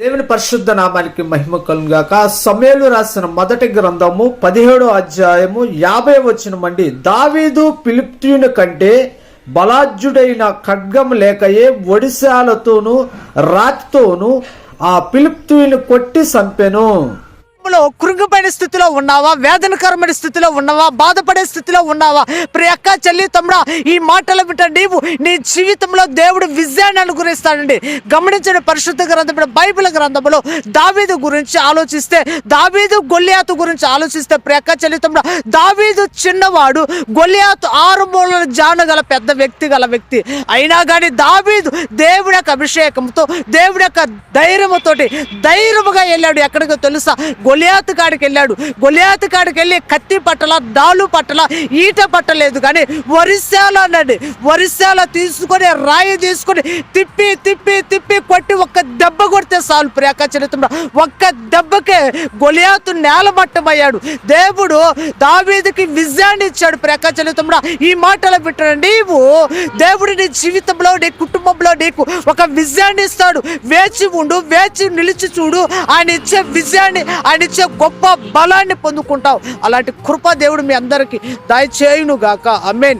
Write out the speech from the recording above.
దేవుని పరిశుద్ధ నామానికి మహిమ కలుగాక సమేలు రాసిన మొదటి గ్రంథము పదిహేడో అధ్యాయము యాభై వచ్చిన మండి దావీదు ఫిలిప్తీయుని కంటే బలాజ్యుడైన ఖడ్గం లేకయే ఒడిశాలతోనూ రాతితోనూ ఆ ఫిలిప్తీయుని కొట్టి చంపెను. లో కృంగిపోయిన స్థితిలో ఉన్నావా? వేదనకరమైన స్థితిలో ఉన్నావా? బాధపడే స్థితిలో ఉన్నావా? ప్రియక్క చెల్లి తమ్ముడా ఈ మాటలు బిడ్డ నీవు నీ జీవితంలో దేవుడు విజయాన్ని అనుగ్రహిస్తాడండి. గమనించిన పరిశుద్ధ గ్రంథంలో బైబిల్ గ్రంథంలో దావీదు గురించి ఆలోచిస్తే దావీదు గొల్లియాతు గురించి ఆలోచిస్తే ప్రియక్క చెల్లి తమ్ముడా దావీదు చిన్నవాడు గొల్లియాతు ఆరు మూలల జానగల పెద్ద వ్యక్తి గల వ్యక్తి. అయినా కానీ దావీదు దేవుడు యొక్క అభిషేకంతో దేవుడి యొక్క ధైర్యముతోటి ధైర్యముగా వెళ్ళాడు. ఎక్కడికో తెలుసా? గొలియాతు కాడికి వెళ్ళాడు. గొలియాతు కాడికి వెళ్ళి కత్తి పట్టల డాలు పట్టల ఈట పట్టలేదు. కానీ వరిశాల అన్నాడు. వరిశాల తీసుకొని రాయి తీసుకొని తిప్పి తిప్పి దెబ్బ ప్రేక చరిత్ర ఒక్క దెబ్బకే గొలియాతు నేలమట్టమయ్యాడు దేవుడు దావీదికి విజయాన్ని ఇచ్చాడు ప్రేక చరిత్ర ఈ మాటలు పెట్టాడు నీవు దేవుడి నీ జీవితంలో నీ కుటుంబంలో నీకు ఒక విజయాన్ని ఇస్తాడు. వేచి ఉండు వేచి నిలిచి చూడు. ఆయన ఇచ్చే విజయాన్ని ఆయన ఇచ్చే గొప్ప బలాన్ని పొందుకుంటావు. అలాంటి కృప దేవుడు మీ అందరికీ దయచేయును గాక అమేన్